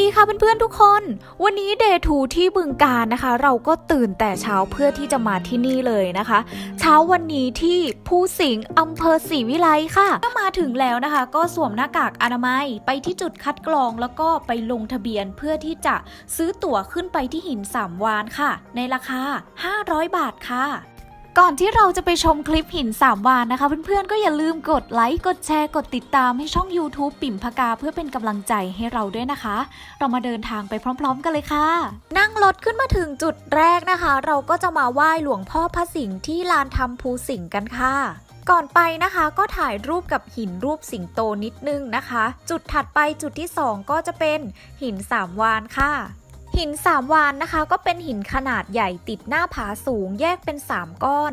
ดีค่ะเพื่อนๆทุกคน วันนี้เดทูที่บึงการนะคะ เราก็ตื่นแต่เช้าเพื่อที่จะมาที่นี่เลยนะคะ เช้าวันนี้ที่ภูสิงห์อำเภอศรีวิไลค่ะถ้ามาถึงแล้วนะคะ ก็สวมหน้ากากอนามัยไปที่จุดคัดกรองแล้วก็ไปลงทะเบียนเพื่อที่จะซื้อตั๋วขึ้นไปที่หินสามวานค่ะ ในราคา 500 บาทค่ะ ก่อนที่เราจะไปชมคลิปหินสามวานนะคะ เพื่อนๆ ก็อย่าลืมกดไลค์ กดแชร์ กดติดตามให้ช่อง YouTube ปิ่มพกาเพื่อเป็นกำลังใจให้เราด้วยนะคะ เรามาเดินทางไปพร้อม ๆ กันเลยค่ะ นั่งรถขึ้นมาถึงจุดแรกนะคะ เราก็จะมาไหว้หลวงพ่อพระสิงห์ที่ลานธรรมภูสิงห์กันค่ะก่อนไปนะคะก็ถ่ายรูปกับหินรูปสิงโตนิดนึงนะคะ จุดถัดไปจุดที่ 2 ก็จะเป็นหินสามวานค่ะ หินสามวานนะคะ ก็เป็นหินขนาดใหญ่ติดหน้าผาสูงแยกเป็น 3 ก้อน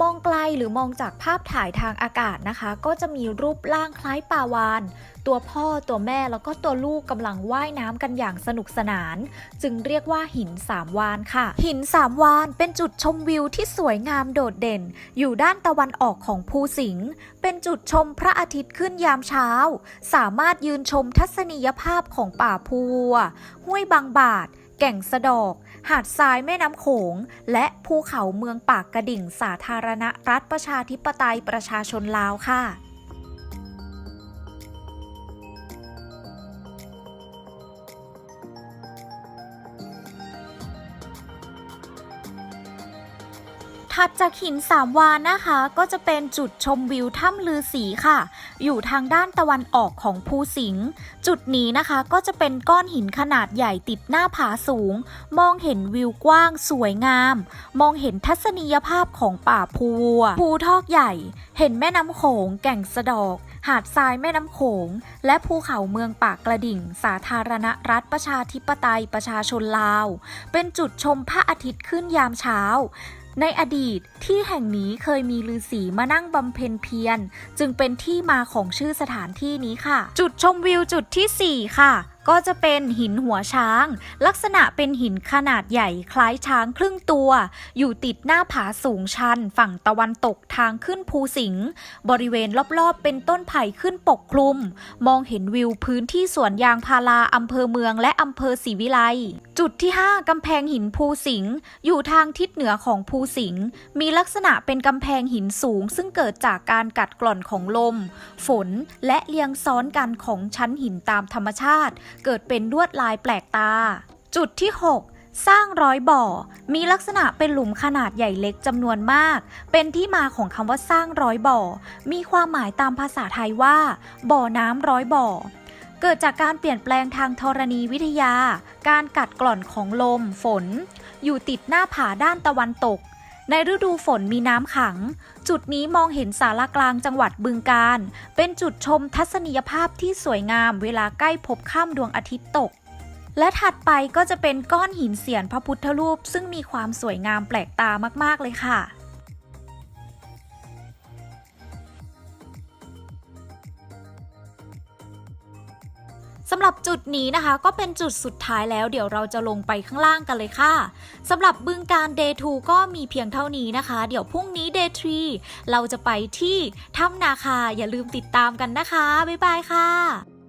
มองไกลหรือมองจากภาพถ่ายทางอากาศนะคะ ก็จะมีรูปร่างคล้ายปลาวาน ตัวพ่อตัวแม่แล้วก็ตัวลูกกำลังว่ายน้ำกันอย่างสนุกสนาน จึงเรียกว่าหินสามวานค่ะ หินสามวานเป็นจุดชมวิวที่สวยงามโดดเด่น อยู่ด้านตะวันออกของภูสิงห์เป็นจุดชมพระอาทิตย์ขึ้นยามเช้า สามารถยืนชมทัศนียภาพของป่าภูวัวห้วยบางบาท แก่งสะดอก หาดทรายแม่น้ำโขง และภูเขาเมืองปากกระดิ่งสาธารณรัฐประชาธิปไตยประชาชนลาวค่ะ ถัดจากหินสามวานนะคะ ก็จะเป็นจุดชมวิวถ้ำลือสีค่ะ อยู่ทางด้านตะวันออกของภูสิงห์จุดนี้นะคะก็จะเป็นก้อนหินขนาดใหญ่ติดหน้าผาสูง มองเห็นวิวกว้างสวยงาม มองเห็นทัศนียภาพของป่าภูวัวภูทอกใหญ่ เห็นแม่น้ำโขงแก่งสะดอก หาดทรายแม่น้ำโขง และภูเขาเมืองปากกระดิ่ง สาธารณรัฐประชาธิปไตยประชาชนลาว เป็นจุดชมพระอาทิตย์ขึ้นยามเช้า ในอดีตที่แห่งนี้เคยมีฤาษีมานั่งบำเพ็ญเพียร จึงเป็นที่มาของชื่อสถานที่นี้ค่ะ จุดชมวิวจุดที่ 4 ค่ะก็จะเป็นหินหัวช้าง ลักษณะเป็นหินขนาดใหญ่คล้ายช้างครึ่งตัว อยู่ติดหน้าผาสูงชัน ฝั่งตะวันตกทางขึ้นภูสิงห์บริเวณรอบๆ เป็นต้นไผ่ขึ้นปกคลุม มองเห็นวิวพื้นที่สวนยางพาราอำเภอเมืองและอำเภอศรีวิไลจุดที่ 5 กำแพงหินภูสิงห์อยู่ทางทิศเหนือของภูสิงห์มีลักษณะเป็นกำแพงหินสูง ซึ่งเกิดจากการกัดกร่อนของลม ฝนและเรียงซ้อนกันของชั้นหินตามธรรมชาติเกิดเป็นลวดลายแปลกตา จุดที่ 6สร้างร้อยบ่อ มีลักษณะเป็นหลุมขนาดใหญ่เล็กจำนวนมาก เป็นที่มาของคำว่าสร้างร้อยบ่อ มีความหมายตามภาษาไทยว่า บ่อน้ำร้อยบ่อ เกิดจากการเปลี่ยนแปลงทางธรณีวิทยา การกัดกร่อนของลม ฝน อยู่ติดหน้าผาด้านตะวันตก ในฤดูฝนมีน้ำขัง จุดนี้มองเห็นสารกลางจังหวัดบึงการ เป็นจุดชมทัศนียภาพที่สวยงามเวลาใกล้พบข้ามดวงอาทิตย์ตก และถัดไปก็จะเป็นก้อนหินเสียนพระพุทธรูป ซึ่งมีความสวยงามแปลกตามากๆเลยค่ะ สำหรับจุดนี้นะคะ ก็เป็นจุดสุดท้ายแล้ว เดี๋ยวเราจะลงไปข้างล่างกันเลยค่ะสำหรับบึงการ Day 2 ก็มีเพียงเท่านี้นะคะ เดี๋ยวพรุ่งนี้ Day 3 เราจะไปที่ถ้ำนาคาอย่าลืมติดตามกันนะคะ บ๊ายบายค่ะ